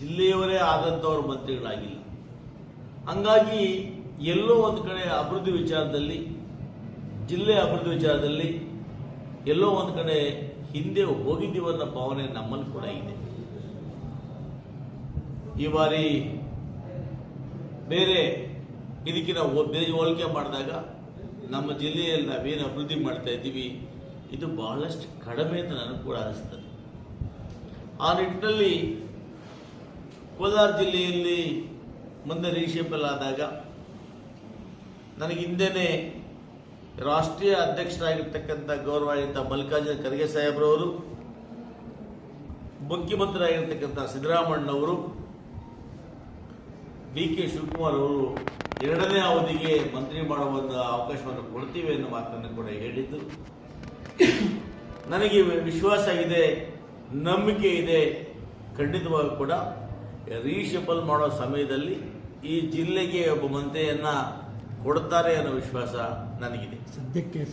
ಜಿಲ್ಲೆಯವರೇ ಆದಂಥವ್ರು ಮಂತ್ರಿಗಳಾಗಿಲ್ಲ. ಹಂಗಾಗಿ ಎಲ್ಲೋ ಒಂದು ಕಡೆ ಅಭಿವೃದ್ಧಿ ವಿಚಾರದಲ್ಲಿ, ಜಿಲ್ಲೆ ಅಭಿವೃದ್ಧಿ ವಿಚಾರದಲ್ಲಿ ಎಲ್ಲೋ ಒಂದು ಕಡೆ ಹಿಂದೆ ಹೋಗಿದ್ದೀವನ್ನ ಭಾವನೆ ನಮ್ಮಲ್ಲಿ ಕೂಡ ಇದೆ. ಈ ಬಾರಿ ಬೇರೆ ಇದಕ್ಕಿನ ಬೇರೆ ಹೋಲಿಕೆ ಮಾಡಿದಾಗ ನಮ್ಮ ಜಿಲ್ಲೆಯಲ್ಲಿ ನಾವೇನು ಅಭಿವೃದ್ಧಿ ಮಾಡ್ತಾ ಇದ್ದೀವಿ, ಇದು ಬಹಳಷ್ಟು ಕಡಿಮೆ ಅಂತ ನನಗೆ ಕೂಡ ಅನಿಸ್ತದೆ. ಆ ನಿಟ್ಟಿನಲ್ಲಿ ಕೋಲಾರ ಜಿಲ್ಲೆಯಲ್ಲಿ ಮುಂದೆ ರೀಶೇಪಲ್ ಆದಾಗ ನನಗೆ ಹಿಂದೆನೇ ರಾಷ್ಟ್ರೀಯ ಅಧ್ಯಕ್ಷರಾಗಿರ್ತಕ್ಕಂಥ ಗೌರವಾನ್ವಿತ ಮಲ್ಲಿಕಾರ್ಜುನ ಖರ್ಗೆ ಸಾಹೇಬ್ರವರು, ಮುಖ್ಯಮಂತ್ರಿಯಾಗಿರ್ತಕ್ಕಂಥ ಸಿದ್ದರಾಮಣ್ಣವರು ಡಿ ಕೆ ಶಿವಕುಮಾರ್ ಅವರು ಎರಡನೇ ಅವಧಿಗೆ ಮಂತ್ರಿ ಮಾಡುವ ಒಂದು ಅವಕಾಶವನ್ನು ಕೊಡ್ತೀವಿ ಎನ್ನುವ ಮಾತನ್ನು ಕೂಡ ಹೇಳಿದ್ದು. ನನಗೆ ವಿಶ್ವಾಸ ಇದೆ, ನಂಬಿಕೆ ಇದೆ, ಖಂಡಿತವಾಗಿ ಕೂಡ. ರೀಶಫಲ್ ಮಾಡೋ ಸಮಯದಲ್ಲಿ ಈ ಜಿಲ್ಲೆಗೆ ಒಬ್ಬ ಮಂತ್ರಿಯನ್ನ ಕೊಡ್ತಾರೆ ಅನ್ನೋ ವಿಶ್ವಾಸ ನನಗಿದೆ. ಸದ್ಯಕ್ಕೆ